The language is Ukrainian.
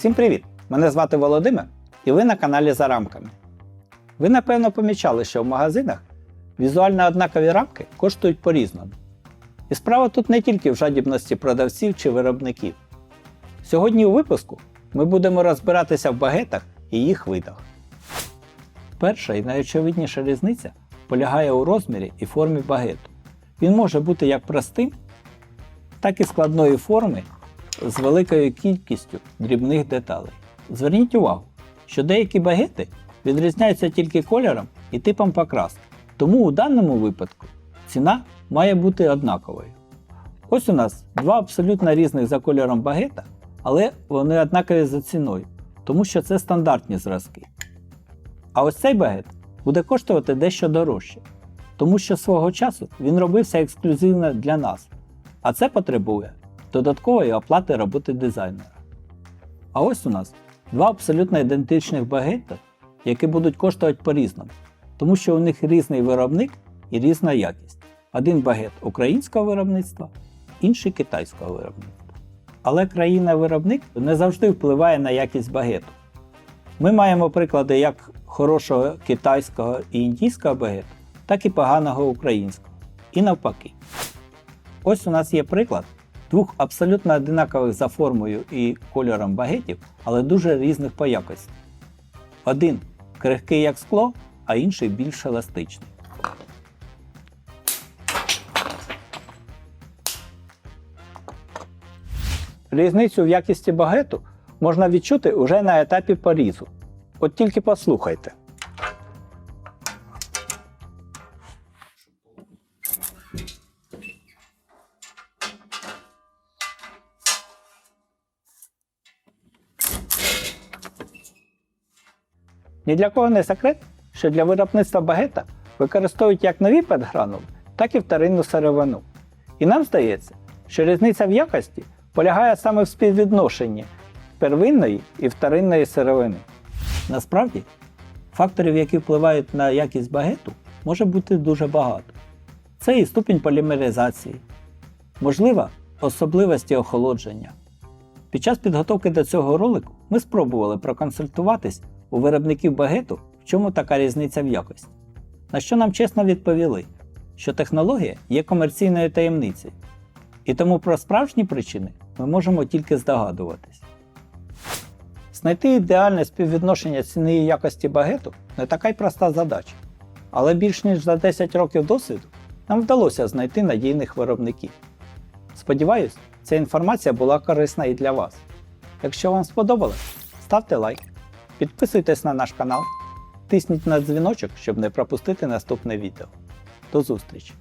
Всім привіт! Мене звати Володимир і ви на каналі За рамками. Ви напевно помічали, що в магазинах візуально однакові рамки коштують по-різному. І справа тут не тільки в жадібності продавців чи виробників. Сьогодні у випуску ми будемо розбиратися в багетах і їх видах. Перша і найочевидніша різниця полягає у розмірі і формі багету. Він може бути як простим, так і складної форми з великою кількістю дрібних деталей. Зверніть увагу, що деякі багети відрізняються тільки кольором і типом покраски, тому у даному випадку ціна має бути однаковою. Ось у нас два абсолютно різних за кольором багета, але вони однакові за ціною, тому що це стандартні зразки. А ось цей багет буде коштувати дещо дорожче, тому що свого часу він робився ексклюзивно для нас, а це потребує додаткової оплати роботи дизайнера. А ось у нас два абсолютно ідентичних багети, які будуть коштувати по-різному, тому що у них різний виробник і різна якість. Один багет українського виробництва, інший китайського виробництва. Але країна-виробник не завжди впливає на якість багету. Ми маємо приклади як хорошого китайського і індійського багету, так і поганого українського. І навпаки. Ось у нас є приклад двох абсолютно одинакових за формою і кольором багетів, але дуже різних по якості. Один крихкий як скло, а інший більш еластичний. Різницю в якісті багету можна відчути уже на етапі порізу. От тільки послухайте. Ні для кого не секрет, що для виробництва багета використовують як нові петгранули, так і вторинну сировину. І нам здається, що різниця в якості полягає саме в співвідношенні первинної і вторинної сировини. Насправді, факторів, які впливають на якість багету, може бути дуже багато. Це і ступінь полімеризації, можливо, особливості охолодження. Під час підготовки до цього ролику ми спробували проконсультуватись у виробників багету, в чому така різниця в якості. На що нам чесно відповіли, що технологія є комерційною таємницею, і тому про справжні причини ми можемо тільки здогадуватись. Знайти ідеальне співвідношення ціни і якості багету не така й проста задача. Але більш ніж за 10 років досвіду нам вдалося знайти надійних виробників. Сподіваюсь, ця інформація була корисна і для вас. Якщо вам сподобалось, ставте лайк, підписуйтесь на наш канал, тисніть на дзвіночок, щоб не пропустити наступне відео. До зустрічі!